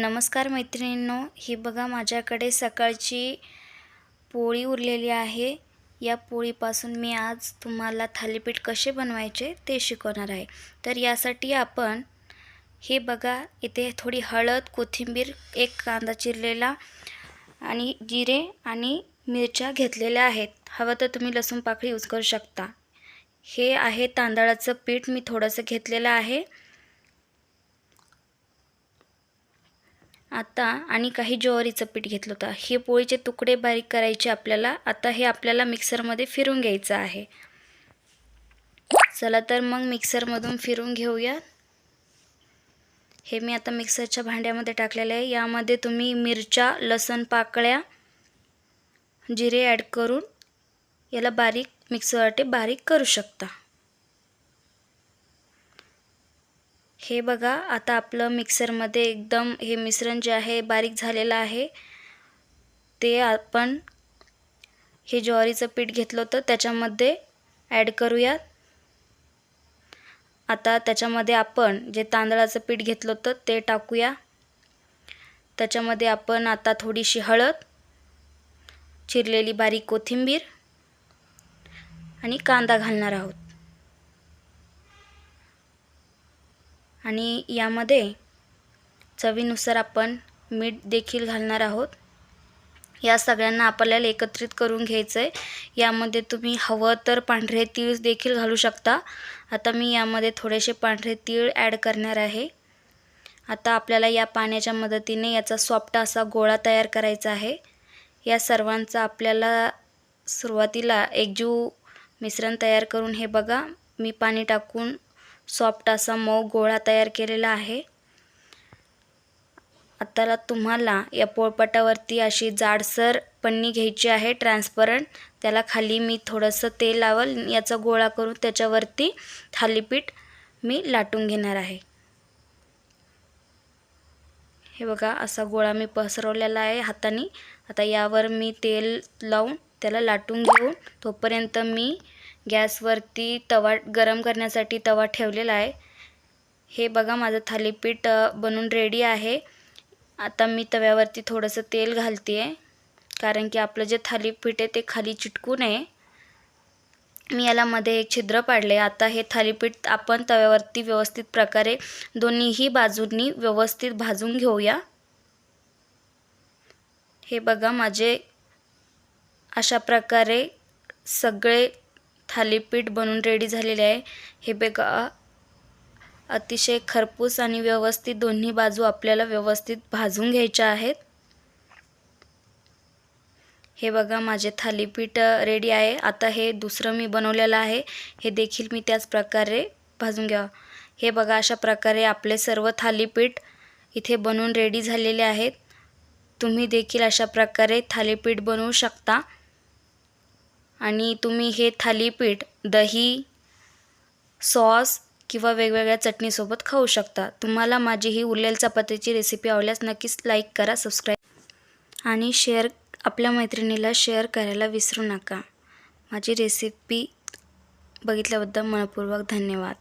नमस्कार मैत्रिणींनो ही बघा माझ्याकडे सकाळची पोळी उरलेली आहे. या पोळीपासून मी आज तुम्हाला थालीपीठ कसे बनवायचे ते शिकवणार आहे. तर यासाठी आपण हे बघा इथे थोडी हळद कोथिंबीर एक कांदा चिरलेला आणि जिरे आणि मिरच्या घेतलेल्या आहेत. हवं तर तुम्ही लसूण पाकळी यूज करू शकता. हे आहे तांदळाचं पीठ मी थोडंसं घेतलेलं आहे. आता आणि काही ज्वारीचं पीठ घेतलं होतं. हे पोळीचे तुकडे बारीक करायचे आपल्याला. आता हे आपल्याला मिक्सरमध्ये फिरून घ्यायचं आहे. चला तर मग मिक्सरमधून फिरून घेऊया. हे मी आता मिक्सरच्या भांड्यामध्ये टाकलेलं आहे. यामध्ये तुम्ही मिरच्या लसण पाकळ्या जिरे ॲड करून याला बारीक मिक्सरवाटे बारीक करू शकता. हे बघा आता आपलं मिक्सरमध्ये एकदम हे मिश्रण जे आहे बारीक झालेलं आहे. ते आपण हे ज्वारीचं पीठ घेतलं होतं त्याच्यामध्ये ॲड करूयात. आता त्याच्यामध्ये आपण जे तांदळाचं पीठ घेतलं होतं ते टाकूया. त्याच्यामध्ये आपण आता थोडीशी हळद चिरलेली बारीक कोथिंबीर आणि कांदा घालणार आहोत. आणि यामध्ये चवीनुसार आपण मीठ देखील घालणार आहोत. या सगळ्यांना आपल्याला एकत्रित करून घ्यायचं आहे यामध्ये तुम्ही हवं तर पांढरे तीळ देखील घालू शकता. आता मी यामध्ये थोडेसे पांढरे तीळ ॲड करणार आहे. आता आपल्याला या पाण्याच्या मदतीने याचा सॉफ्ट असा गोळा तयार करायचा आहे. या सर्वांचा आपल्याला सुरुवातीला एकजीव मिश्रण तयार करून हे बघा मी पाणी टाकून सॉफ्ट असा मऊ गोळा तयार केलेला आहे. आता तुम्हाला या पोळपाटावरती अशी जाडसर पन्नी घ्यायची आहे ट्रान्सपरंट त्याला खाली मी थोडंसं तेल लावल याचा गोळा करून त्याच्यावरती थालीपीठ मी लाटून घेणार आहे. हे बघा असा गोळा मी पसरवलेला आहे हाताने. आता यावर मी तेल लावून त्याला लाटून घेऊन तोपर्यंत मी गॅसवरती तवा गरम करण्यासाठी तवा ठेवलेला आहे. हे बघा माझं थालीपीठ बनून रेडी आहे. आता मी तव्यावरती थोडंसं तेल घालते आहे कारण की आपलं जे थालीपीठ आहे ते खाली चिटकू नये. मी याला मध्ये एक छिद्र पाडले. आता हे थालीपीठ आपण तव्यावरती व्यवस्थित प्रकारे दोन्हीही बाजूंनी व्यवस्थित भाजून घेऊया. हे बघा माझे अशा प्रकारे सगळे थालीपीठ बनून रेडी झालेले आहे. हे बघा अतिशय खरपूस आणि व्यवस्थित दोन्ही बाजू आपल्याला व्यवस्थित भाजून घ्यायच्या आहेत. हे बघा माझे थालीपीठ रेडी आहे. आता हे दुसरं मी बनवलेलं आहे. हे देखील मी त्याच प्रकारे भाजून घ्यावं. हे बघा अशा प्रकारे आपले सर्व थालीपीठ इथे बनवून रेडी झालेले आहेत. तुम्ही देखील अशा प्रकारे थालीपीठ बनवू शकता. आणि तुम्ही हे थालीपीठ दही सॉस किंवा वेगवेगळ्या चटणीसोबत खाऊ शकता. तुम्हाला माझी ही उरलेल चपातीची रेसिपी आवडल्यास नक्कीच लाईक करा सबस्क्राईब आणि शेअर आपल्या मैत्रिणीला शेअर करायला विसरू नका. माझी रेसिपी बघितल्याबद्दल मनपूर्वक धन्यवाद.